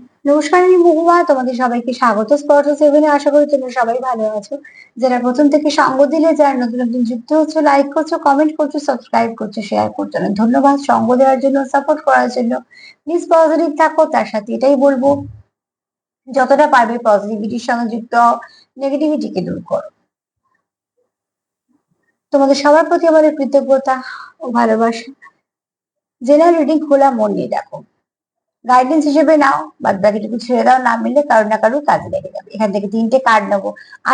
নমস্কার, আমি মহুয়া। তোমাদের সবাইকে স্বাগত। স্পর্শ সেভেনে আশা করি তোমরা সবাই ভালো আছো। যারা প্রথম থেকে সঙ্গ দিলে, যারা নতুন নতুন যুক্ত হচ্ছে লাইক করছ কমেন্ট করছ সাবস্ক্রাইব করছ শেয়ার করছ না। ধন্যবাদ সঙ্গ দেওয়ার জন্য সাপোর্ট করার জন্য। প্লিজ পজিটিভ থাকো, তার সাথে এটাই বলব। যতটা পারবে পজিটিভিটির সঙ্গে যুক্ত নেগেটিভিটিকে দূর করো। তোমাদের সবার প্রতি আমাদের কৃতজ্ঞতা ও ভালোবাসা। জেনারেল রিডিং খোলা, মন নিয়ে দেখো। গাইডেন্স হিসেবে নাও, বাদ বাকিটুকু ছেড়ে দাও, না মিললে কারও না কারও কাজে লেগে যাবে। এখান থেকে তিনটে কার্ড নেব।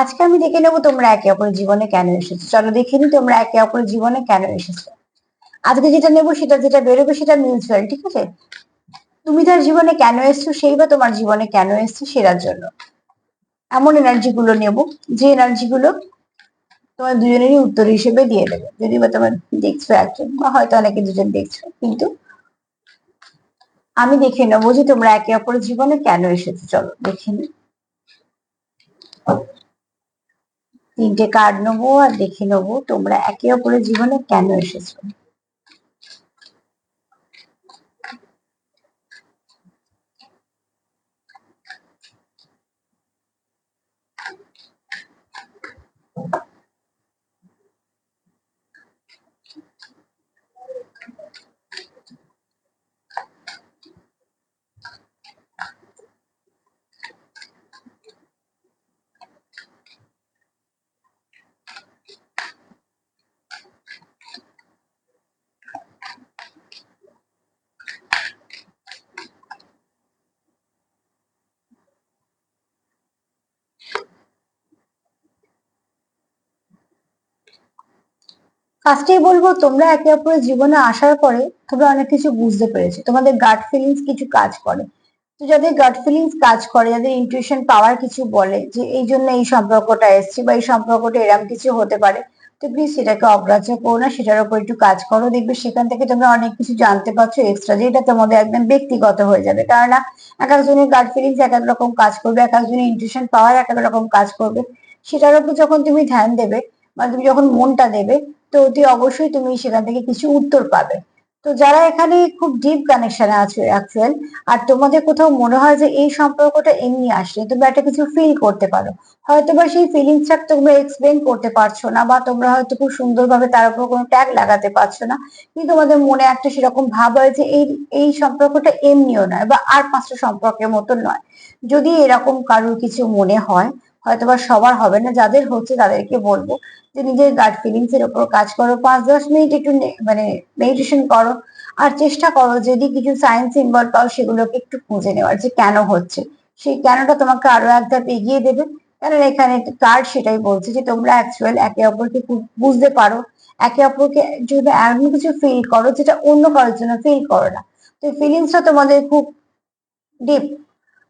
আজকে আমি দেখে নেব তোমরা একে অপরের জীবনে কেন এসেছ। চলো দেখে নি তোমরা একে অপরের জীবনে কেন এসেছ। আজকে যেটা নেব সেটা যেটা বেরোবে সেটা মিউচুয়াল ঠিক আছে? তুমি তার জীবনে কেন এসছো সেই বা তোমার জীবনে কেন এসছো সেটার জন্য। এমন এনার্জি গুলো নেব, যে এনার্জি গুলো তোমার দুজনেরই উত্তর হিসেবে দিয়ে দেবে। যদি বা তোমার দেখছ একজন, বা হয়তো অনেকে দুজন দেখছ, কিন্তু আমি দেখে নেব যে তোমরা একে অপরের জীবনে কেন এসেছ, চলো দেখে নি তিনটে কার্ড নেব আর দেখে নেব তোমরা একে অপরের জীবনে কেন এসেছ। ফার্স্টেই বলব, তোমরা একে অপরের জীবনে আসার পরে তোমরা অনেক কিছু বুঝতে পেরেছ। তোমাদের গাট ফিলিংস কিছু কাজ করে। তো যাদের গাট ফিলিংস কাজ করে, যাদের ইনটিউশন পাওয়ার কিছু বলে যে এই জন্য এই সম্পর্কটা এসছে বা এই সম্পর্কটা এরম কিছু হতে পারে, তো প্লিজ সেটাকে অগ্রাহ্য করো না, সেটার উপর একটু কাজ করো। দেখবে সেখান থেকে তোমরা অনেক কিছু জানতে পারছ এক্সট্রা যেটা তোমাদের একদম ব্যক্তিগত হয়ে যাবে। কারণ এক একজনের গাট ফিলিংস এক এক রকম কাজ করবে, এক একজনের ইনটিউশন পাওয়ার এক এক রকম কাজ করবে। সেটার উপর যখন তুমি ধ্যান দেবে বা তুমি যখন মনটা দেবে তো অতি অবশ্যই তুমি সেখান থেকে কিছু উত্তর পাবে। তো যারা এখানে খুব ডিপ কানেকশনে আছে অ্যাকচুয়াল আর তোমাদের কোথাও মনে হয় যে এই সম্পর্কটা এমনি আসলে, তোমরা একটা কিছু ফিল করতে পারো। হয়তো বা সেই ফিলিংসটা তোমরা এক্সপ্লেন করতে পারছ না, বা তোমরা হয়তো খুব সুন্দরভাবে তার উপর কোনো ট্যাগ লাগাতে পারছ না, কিন্তু তোমাদের মনে একটা সেরকম ভাব হয় যে এই এই সম্পর্কটা এমনিও নয়, বা আর পাঁচটা সম্পর্কের মতো নয়। যদি এরকম কারোর কিছু মনে হয় হয়তোবা সবার হবে না, যাদের হচ্ছে তাদেরকে বলব যে নিজের গাট ফিলিংস এর উপর কাজ করো, পাঁচ, দশ মিনিট একটু মানে মেডিটেশন করো আর চেষ্টা করো যদি কিছু সায়েন্স সিম্বল পাও সেগুলোকে একটু খুঁজে নেওয়ার যে কেন হচ্ছে। সেই কেনটা তোমাকে আরও এক ধাপ এগিয়ে দেবে। কারণ এখানে কার্ড সেটাই বলছে যে তোমরা অ্যাকচুয়াল একে অপরকে বুঝতে পারো, একে অপরকে যদি এমন কিছু ফিল করো যেটা অন্য কারোর জন্য ফিল করো না। তো ফিলিংসটা তোমাদের খুব ডিপ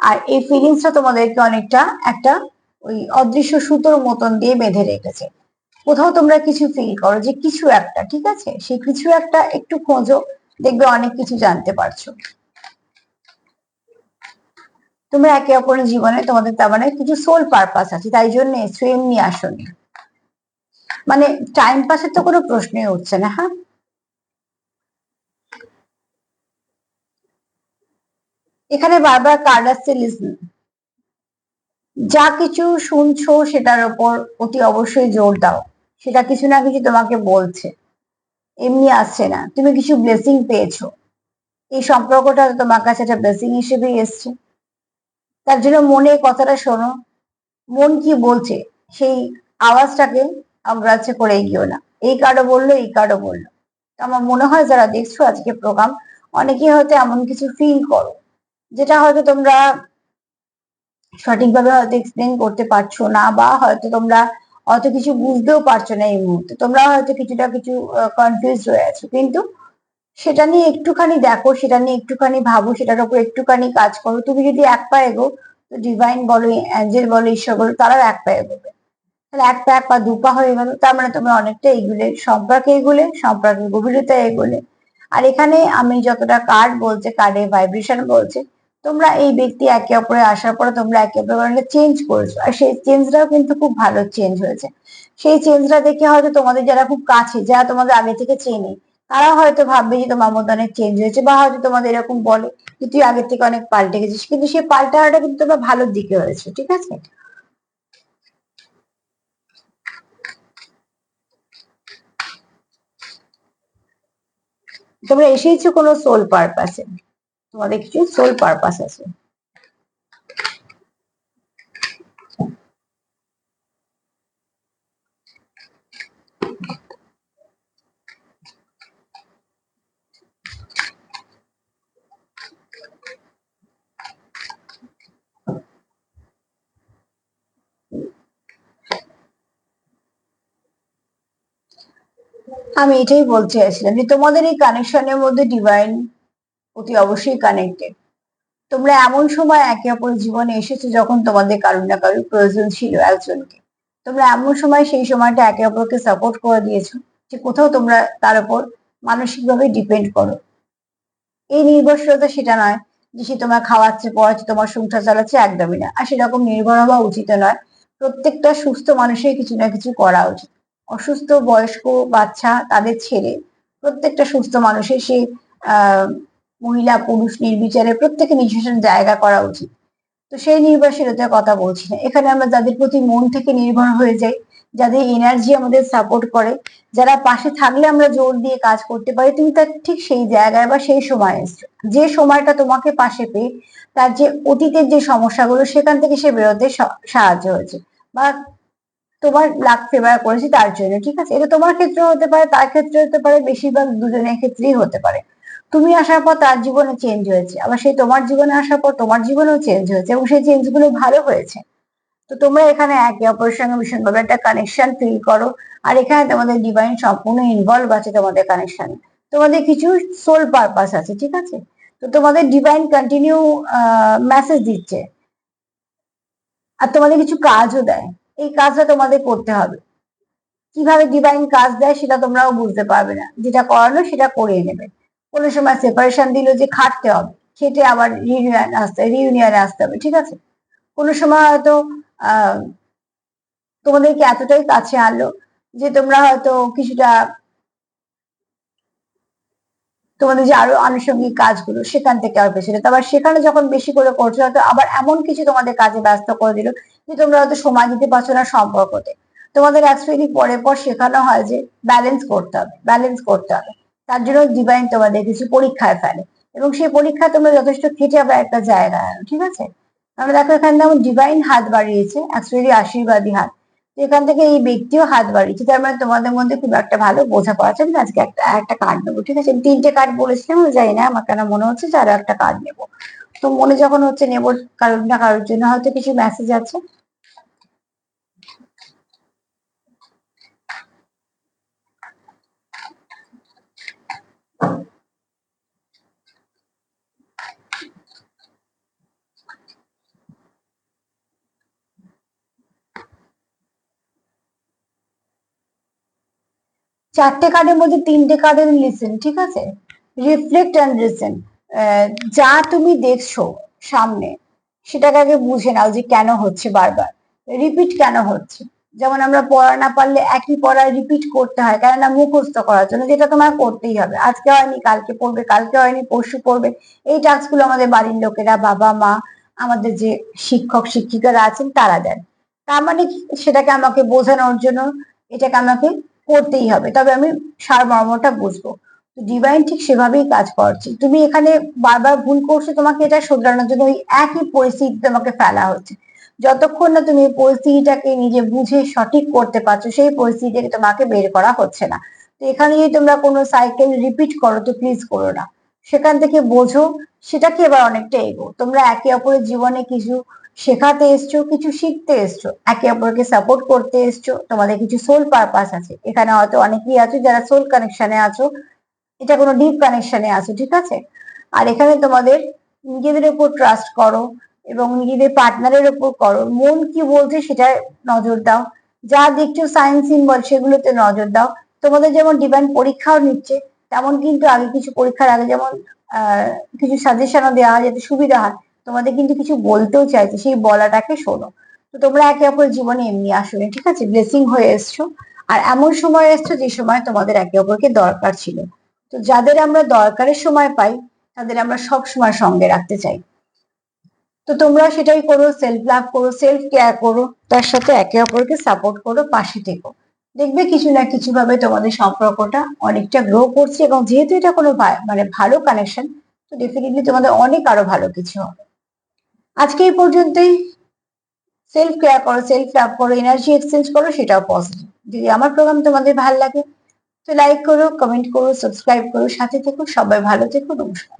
আর এই ফিলিংসটা তোমাদেরকে অনেকটা একটা ওই অদৃশ্য সুতোর মতন দিয়ে বেঁধে রেখেছে। কোথাও তোমরা কিছু ফিল করো যে কিছু একটা, ঠিক আছে? সেই কিছু একটা একটু খোঁজো, দেখবে অনেক কিছু জানতে পারছ। তোমরা একে অপরের জীবনে তোমাদের তার মানে কিছু সোল পারপাস আছে, তাই জন্য এসো এমনি আসনি। মানে টাইম পাসের তো কোনো প্রশ্নই উঠছে না হ্যাঁ? এখানে বারবার কার্ড আসছে লিসন যা কিছু শুনছো সেটার ওপর অতি অবশ্যই জোর দাও। সেটা কিছু না কিছু তোমাকে বলছে। এমনি আসছে না। তুমি কিছু ব্লেসিং পেয়েছ। এই সম্পর্কটা তোমার কাছে একটা ব্লেসিং হিসেবেই এসছে। তার জন্য মনে কথাটা শোনো। মন কি বলছে, সেই আওয়াজটাকে অগ্রাহ্য করে এগিয়েও না। এই কার্ডও বলল, এই কার্ডও বলল। আমার মনে হয় যারা দেখছ আজকে প্রোগ্রাম অনেকেই হয়তো এমন কিছু ফিল করো, যেটা হয়তো তোমরা সঠিকভাবে হয়তো এক্সপ্লেন করতে পারছ না বা হয়তো তোমরা অত কিছু বুঝতেও পারছ না এই মুহূর্তে। তোমরা হয়তো কিছুটা কিছু কনফিউজ হয়ে আছো। কিন্তু সেটা নিয়ে একটুখানি দেখো, সেটা নিয়ে একটুখানি ভাবো, সেটার উপর একটুখানি কাজ করো। তুমি যদি এক পা এগো, তো ডিভাইন বলো অ্যাঞ্জেল বলো, ঈশ্বর বলো, তারাও এক পা এগোবে। তাহলে এক পা এক পা দুপা হয়ে গেল, তার মানে তোমরা অনেকটা এগুলে, সম্পর্কে এগুলে, সম্পর্কের গভীরতা এগোলে। আর এখানে আমি যতটা কার্ড বলছে কার্ডের ভাইব্রেশন বলছে তোমরা এই ব্যক্তি একে অপরে আসার পরে তোমরা একে অপরে চেঞ্জ করেছ। আর সেই চেঞ্জটাও কিন্তু খুব ভালো চেঞ্জ হয়েছে। সেই চেঞ্জটা দেখে হয়তো তোমাদের যারা খুব কাছে, যারা তোমাদের আগে থেকে চেনে তারা হয়তো ভাববে যে তোমার মধ্যে অনেক চেঞ্জ হয়েছে বা হয়তো তোমাদের এরকম বলে যে তুই আগের থেকে অনেক পাল্টে গেছিস। কিন্তু সেই পাল্টাটা কিন্তু তোমরা ভালোর দিকে হয়েছে, ঠিক আছে? তোমরা এসেইছো কোনো সোল পারপাসে তোমাদের কিছু সোল পারপাস আছে। আমি এটাই বলতে চাইছিলাম যে তোমাদের এই কানেকশনের মধ্যে ডিভাইন অতি অবশ্যই কানেক্টেড তোমরা এমন সময় একে অপরের জীবনে এসেছ যখন তোমাদের কারুর না কারুর প্রয়োজন ছিল একজনকে। তোমরা এমন সময় সেই সময়টা একে অপরকে সাপোর্ট করে দিয়েছ যে কোথাও তোমরা তার উপর মানসিকভাবে ডিপেন্ড করো। এই নির্ভরশীলতা সেটা নয় যে সে তোমার খাওয়াচ্ছে, পড়াচ্ছে, তোমার সংসার চালাচ্ছে একদমই না। আর সেরকম নির্ভর হওয়া উচিত নয়। প্রত্যেকটা সুস্থ মানুষের কিছু না কিছু করা উচিত। অসুস্থ, বয়স্ক, বাচ্চা তাদের ছেলে প্রত্যেকটা সুস্থ মানুষের সেই আহ মহিলা, পুরুষ নির্বিচারে প্রত্যেকে নিজস্ব জায়গা করা উচিত। তো সেই নির্ভরশীলতার কথা বলছি না। এখানে আমরা যাদের প্রতি মন থেকে নির্ভর হয়ে যাই, যাদের এনার্জি আমাদের সাপোর্ট করে, যারা পাশে থাকলে আমরা জোর দিয়ে কাজ করতে পারি, তুমি তার ঠিক সেই জায়গায় বা সেই সময় এসছো। যে সময়টা তোমাকে পাশে পেয়ে, তার যে অতীতের যে সমস্যাগুলো, সেখান থেকে সে বেরোতে সাহায্য হয়েছে। বা তোমার লাক ফেভার করেছি তার জন্য, ঠিক আছে? এটা তোমার ক্ষেত্রে হতে পারে, তার ক্ষেত্রে হতে পারে, বেশিরভাগ দুজনের ক্ষেত্রেই হতে পারে। তুমি আসার পর তার জীবনে চেঞ্জ হয়েছে। আবার সেই তোমার জীবনে আসার পর তোমার জীবনেও চেঞ্জ হয়েছে এবং সেই চেঞ্জগুলো ভালো হয়েছে। তো তোমরা এখানে একে অপরের সঙ্গে ভীষণভাবে একটা কানেকশন ফিল করো। আর এখানে তোমাদের ডিভাইন সম্পূর্ণ ইনভলভ আছে তোমাদের কানেকশনে তোমাদের কিছু সোল পারপাস আছে, ঠিক আছে? তো তোমাদের ডিভাইন কন্টিনিউ মেসেজ দিচ্ছে। আর তোমাদের কিছু কাজও দেয়। এই কাজটা তোমাদের করতে হবে। কীভাবে ডিভাইন কাজ দেয় সেটা তোমরাও বুঝতে পারবে না। যেটা করানো সেটা করিয়ে নেবে। কোনো সময় সেপারেশন দিল যে খাটতে হবে, খেটে আবার রিউনিয়ন আসতে রিউনিয়নে আসতে হবে, ঠিক আছে? কোনো সময় হয়তো তোমাদেরকে এতটাই কাছে আনলো যে তোমরা হয়তো কিছুটা তোমাদের যে আরও আনুষঙ্গিক কাজগুলো সেখান থেকে আর বেশি আবার সেখানে যখন বেশি করে করছ, হয়তো আবার এমন কিছু তোমাদের কাজে ব্যস্ত করে দিল যে তোমরা হয়তো সময় দিতে পারছ না সম্পর্কতে। তোমাদের অ্যাকচুয়ালি পরে পর শেখানো হয় যে ব্যালেন্স করতে হবে ব্যালেন্স করতে হবে। তার জন্য ডিভাইন তোমাদের কিছু পরীক্ষায় ফেলে। এবং সেই পরীক্ষা তোমরা যথেষ্ট খেটে আবার একটা জায়গায় ঠিক আছে? আমরা দেখো এখানে যেমন ডিভাইন হাত বাড়িয়েছে অ্যাকচুয়ালি আশীর্বাদী হাত। এখান থেকে এই ব্যক্তিও হাত বাড়িয়েছে, তার মানে তোমাদের মধ্যে খুব একটা ভালো বোঝাপড়া আছে আমি আজকে একটা একটা কার্ড নেব, ঠিক আছে? তিনটে কার্ড বলেছিলাম, আমি জানি না, আমার কেন মনে হচ্ছে যে আরও একটা কার্ড নেব। তো মনে যখন হচ্ছে নেব, কারোর না কারোর জন্য হয়তো কিছু মেসেজ আছে। চারটে কার্ডের মধ্যে তিনটে কার্ডের লিসেন ঠিক আছে? রিফ্লেক্ট অ্যান্ড লিসেন যা তুমি দেখছ সামনে, সেটাকে আগে বুঝে নাও যে কেন হচ্ছে বারবার। রিপিট কেন হচ্ছে? যেমন আমরা পড়া না পারলে একই পড়া রিপিট করতে হয়, কেননা মুখস্থ করার জন্য, যেটা তোমার করতেই হবে। আজকে হয়নি, কালকে পড়বে, কালকে হয়নি, পরশু পড়বে। এই টাস্কগুলো আমাদের বাড়ির লোকেরা, বাবা, মা, আমাদের যে শিক্ষক, শিক্ষিকারা আছেন, তারা দেন। তার মানে সেটাকে আমাকে বোঝানোর জন্য, এটাকে আমাকে করতেই হবে। তবে আমি সারমর্মটা বুঝব। ডিভাইন ঠিক সেভাবেই কাজ করছে। তুমি এখানে বারবার ভুল করছ, তোমাকে এটা শুধরানোর জন্য ওই একই পরিস্থিতি তোমাকে ফেলা হচ্ছে। যতক্ষণ না তুমি পরিস্থিতিটাকে নিজে বুঝে সঠিক করতে পারছ, সেই পরিস্থিতি থেকে তোমাকে বের করা হচ্ছে না। তো এখানে যদি তোমরা কোনো সাইকেল রিপিট করো, তো প্লিজ করো না। সেখান থেকে বোঝো সেটাকে এবার অনেকটা এগো তোমরা একে অপরের জীবনে কিছু শেখাতে এসছো, কিছু শিখতে এসছো, একে অপরকে সাপোর্ট করতে এসছো, তোমাদের কিছু সোল পারপাস আছে। এখানে হয়তো অনেকেই আছো যারা সোল কানেকশনে আছো, এটা কোনো ডিপ কানেকশনে আছো, ঠিক আছে? আর এখানে তোমাদের নিজেদের উপর ট্রাস্ট করো এবং নিজেদের পার্টনারের উপর করো। মন কি বলছে সেটা নজর দাও। যা দেখছ সায়েন্স সিম্বল সেগুলোতে নজর দাও। তোমাদের যেমন ডিভাইন পরীক্ষাও নিচ্ছে, তেমন কিন্তু আগে কিছু পরীক্ষার আগে যেমন কিছু সাজেশনও দেওয়া হয় যাতে সুবিধা হয়। তোমাদের কিন্তু কিছু বলতেও চাইছে সেই বলাটাকে শোনো। তো তোমরা একে অপরের জীবনে এমনি আসলে, ঠিক আছে? ব্লেসিং হয়ে এসছো। আর এমন সময় এসছো যে, সময় তোমাদের একে অপরকে দরকার ছিল। তো যাদের আমরা দরকারের সময় পাই, তাদের আমরা সব সময় সঙ্গে রাখতে চাই। তো তোমরা সেটাই করো সেলফ লাভ করো সেলফ কেয়ার করো, তার সাথে একে অপরকে সাপোর্ট করো, পাশে থেকো। দেখবে কিছু না কিছু ভাবে তোমাদের সম্পর্কটা অনেকটা গ্রো করছে এবং যেহেতু এটা কোনো মানে ভালো কানেকশন তো ডেফিনেটলি তোমাদের অনেক আরও ভালো কিছু হবে। আজকে এই পর্যন্তই। সেলফ কেয়ার করো সেলফ লাভ করো এনার্জি এক্সচেঞ্জ করো, সেটাও পজিটিভ যদি আমার প্রোগ্রাম তোমাদের ভালো লাগে, তো লাইক করো কমেন্ট করো সাবস্ক্রাইব করো, সাথে থেকো, সবাই ভালো থেকো, নমস্কার।